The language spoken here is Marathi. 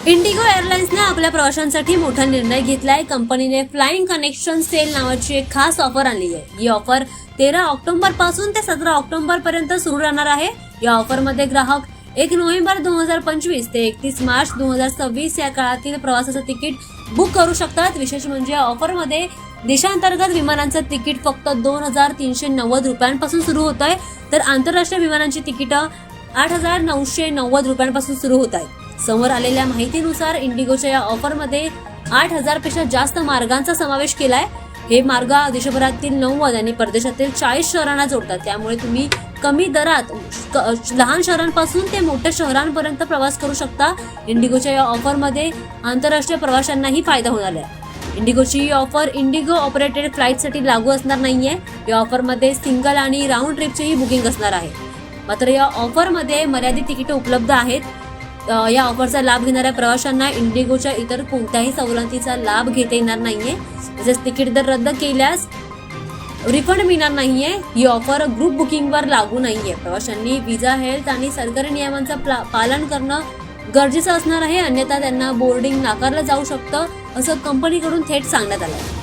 इंडिगो एअरलाइन्सने आपल्या प्रवाशांसाठी मोठा निर्णय घेतलाय. कंपनीने फ्लाइंग कनेक्शन सेल नावाची एक खास ऑफर आणली आहे. ही ऑफर तेरा ऑक्टोबरपासून ते सतरा ऑक्टोबर पर्यंत सुरू राहणार आहे. या ऑफरमध्ये ग्राहक एक नोव्हेंबर दोन हजार पंचवीस ते एकतीस मार्च दोन हजार सव्वीस या काळातील प्रवासाचं तिकीट बुक करू शकतात. विशेष म्हणजे या ऑफरमध्ये देशांतर्गत विमानांचं तिकीट फक्त दोन हजार तीनशे नव्वद रुपयांपासून सुरू होत आहे तर आंतरराष्ट्रीय विमानांची तिकीटं आठ हजार नऊशे नव्वद रुपयांपासून सुरू होत आहेत. समोर आलेल्या माहितीनुसार इंडिगोच्या या ऑफरमध्ये आठ हजारपेक्षा जास्त मार्गांचा समावेश केलाय. हे मार्ग देशभरातील नव्वद आणि परदेशातील चाळीस शहरांना जोडतात. त्यामुळे तुम्ही कमी दरात क- लहान शहरांपासून ते मोठ्या शहरांपर्यंत प्रवास करू शकता. इंडिगोच्या या ऑफरमध्ये आंतरराष्ट्रीय प्रवाशांनाही फायदा होणार आहे. इंडिगोची ही ऑफर इंडिगो ऑपरेटेड फ्लाईटसाठी लागू असणार नाहीये. या ऑफरमध्ये सिंगल आणि राऊंड ट्रिपचेही बुकिंग असणार आहे. मात्र या ऑफरमध्ये मर्यादित तिकिटे उपलब्ध आहेत. या ऑफरचा लाभ घेणाऱ्या प्रवाशांना इंडिगोच्या इतर कोणत्याही सवलतीचा लाभ घेता येणार नाहीये. तसेच तिकीट दर रद्द केल्यास रिफंड मिळणार नाहीये. ही ऑफर ग्रुप बुकिंगवर लागू नाहीये. प्रवाशांनी विजा हेल्थ आणि सरकारी नियमांचं पालन करणं गरजेचं असणार आहे. अन्यथा त्यांना बोर्डिंग नाकारलं जाऊ शकतं असं कंपनीकडून थेट सांगण्यात आलं